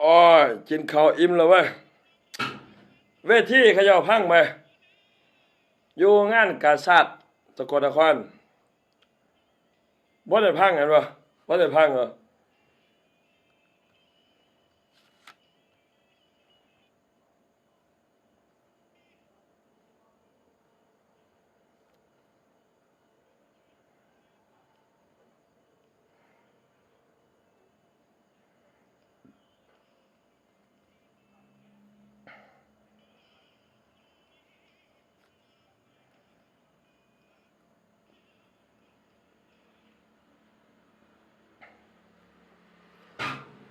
โอ้ยกินข้าวอิ่มแล้วเว้ยเวทีขย่าพังไปอยู่งานกาชาดสกลนครบ่ได้พังเห็นปะบ่ได้พังเหรอ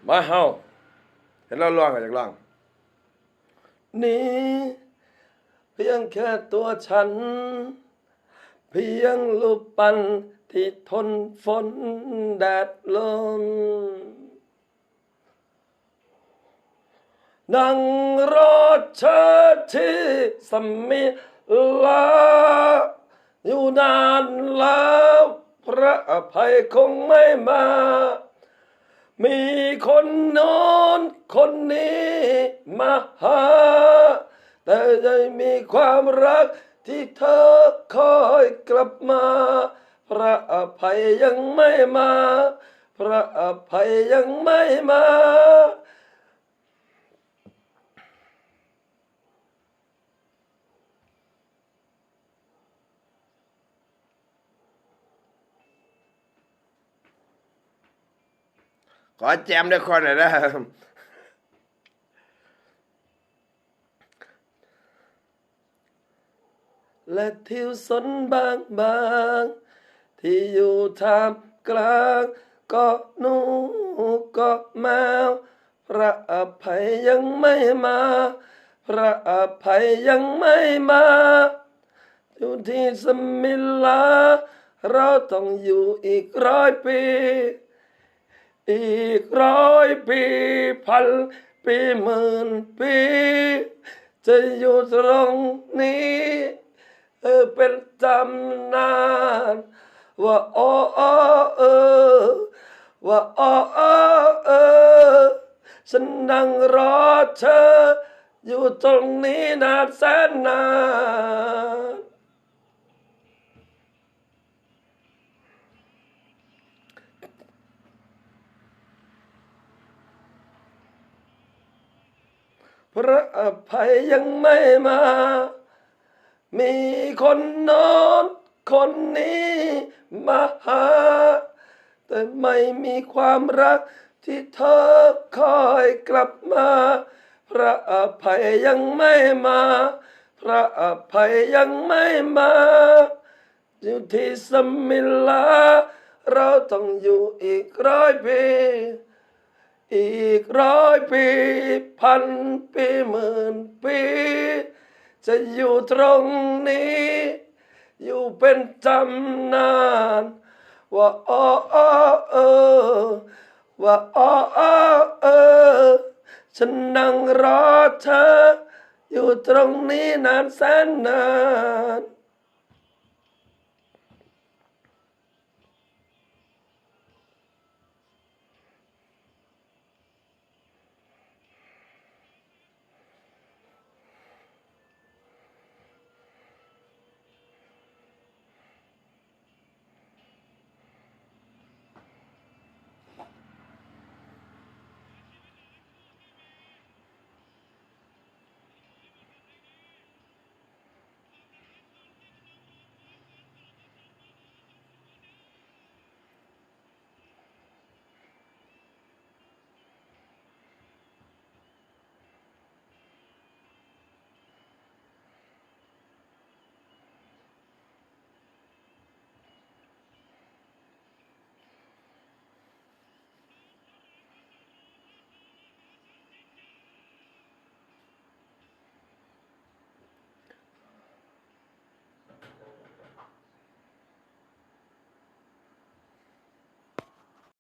มาเฮาเห็นเราร้องกันจากร้องนี่เพียงแค่ตัวฉัน เพียงลูกปั้นที่ทนฝนแดดลมนั่งรอเธอที่สมิลาอยู่นานแล้วพระอภัยคงไม่มา มีคนนอนคนนี้มาหา แต่ยังมีความรักที่เธอคอยกลับมา พระอภัยยังไม่มา พระอภัยยังไม่มา ขอแจมด้วยคนหน่อยนะและทิวสนบางบางๆที่อยู่ทามกลางเก็หนูเก็แมว พระอภัยยังไม่มา พระอภัยยังไม่มาอยู่ที่สมิลา เราต้องอยู่อีกร้อยปี อีกร้อยปีพันปีหมื่นปี จะอยู่ตรงนี้เออเป็นตำนานว่าอ้อเออว่าอ้ออ้อเออฉันนั่งรอเธอ อยู่ตรงนี้นานแสนนาน พระอภัยยังไม่มา มีคนนอนคนนี้มาหา แต่ไม่มีความรักที่เธอคอยกลับมา พระอภัยยังไม่มา พระอภัยยังไม่มาอยู่ที่สมิลา เราต้องอยู่อีกร้อยปีอีก กร้อยปีพันปีหมื่นปี จะอยู่ตรงนี้ อยู่เป็นจำนาน ว่าอ้อเออ ว่าอ้อเออ ฉันนั่งรอเธอ อยู่ตรงนี้นานแสนนาน